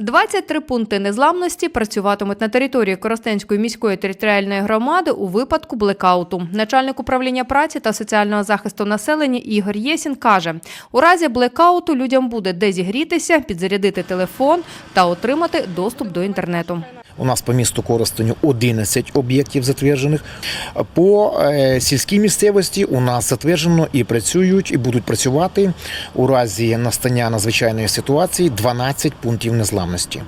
23 пункти незламності працюватимуть на території Коростенської міської територіальної громади у випадку блекауту. Начальник управління праці та соціального захисту населення Ігор Єсін каже, у разі блекауту людям буде де зігрітися, підзарядити телефон та отримати доступ до інтернету. У нас по місту Коростеню 11 об'єктів затверджених. По е, сільській місцевості у нас затверджено і працюють, і будуть працювати у разі настання надзвичайної ситуації 12 пунктів незламності.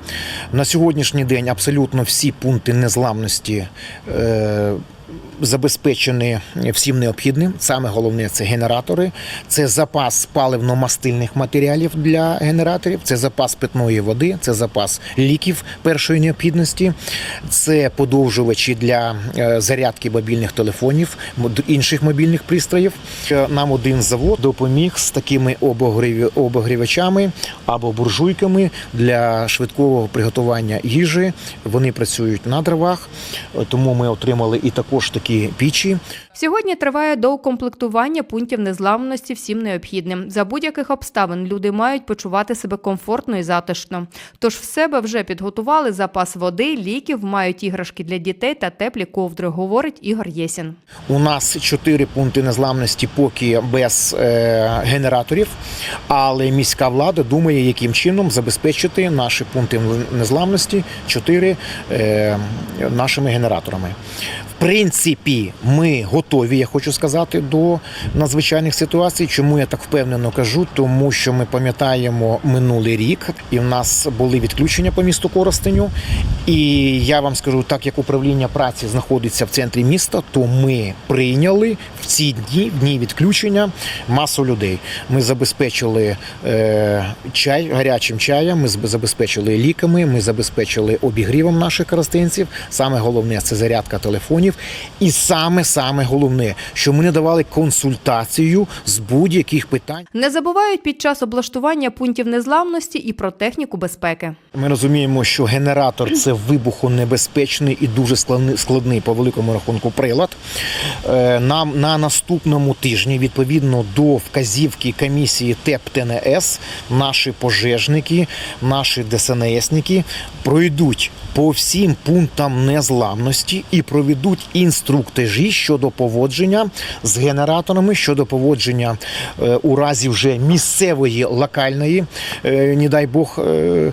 На сьогоднішній день абсолютно всі пункти незламності. Е, Забезпечені всім необхідним. Саме головне це генератори, це запас паливно-мастильних матеріалів для генераторів, це запас питної води, це запас ліків першої необхідності, це подовжувачі для е, зарядки мобільних телефонів, інших мобільних пристроїв. Е, Нам один завод допоміг з такими обогрівачами або буржуйками для швидкого приготування їжі. Вони працюють на дровах, е, тому ми отримали і також такі пічі. Сьогодні триває доукомплектування пунктів незламності всім необхідним. За будь-яких обставин люди мають почувати себе комфортно і затишно. Тож в себе вже підготували запас води, ліків, мають іграшки для дітей та теплі ковдри, говорить Ігор Єсін. У нас чотири пункти незламності поки без е, генераторів, але міська влада думає, яким чином забезпечити наші пункти незламності чотири е, нашими генераторами. В принципі, ми готові, я хочу сказати, до надзвичайних ситуацій. Чому я так впевнено кажу? Тому що ми пам'ятаємо минулий рік, і в нас були відключення по місту Коростеню. І я вам скажу, так як управління праці знаходиться в центрі міста, то ми прийняли в ці дні, в дні відключення, масу людей. Ми забезпечили е, чай гарячим чаєм, ми забезпечили ліками, ми забезпечили обігрівом наших коростенців. Саме головне це зарядка телефонів. І саме саме головне, що ми не давали консультацію з будь-яких питань. Не забувають під час облаштування пунктів незламності і про техніку безпеки. Ми розуміємо, що генератор це вибухонебезпечний і дуже складний, по великому рахунку прилад. Е, Нам на наступному тижні, відповідно до вказівки комісії ТЕП ТНС, наші пожежники, наші ДСНСники пройдуть по всім пунктам незламності і проведуть інструктажі щодо поводження з генераторами, щодо поводження е, у разі вже місцевої локальної, е, не дай Бог. е,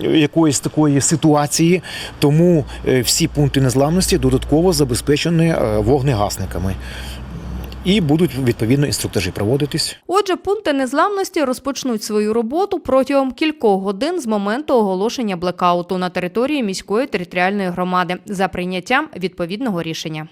Якоїсь такої ситуації, тому всі пункти незламності додатково забезпечені вогнегасниками. І будуть відповідно інструктажі проводитись. Отже, пункти незламності розпочнуть свою роботу протягом кількох годин з моменту оголошення блекауту на території міської територіальної громади за прийняттям відповідного рішення.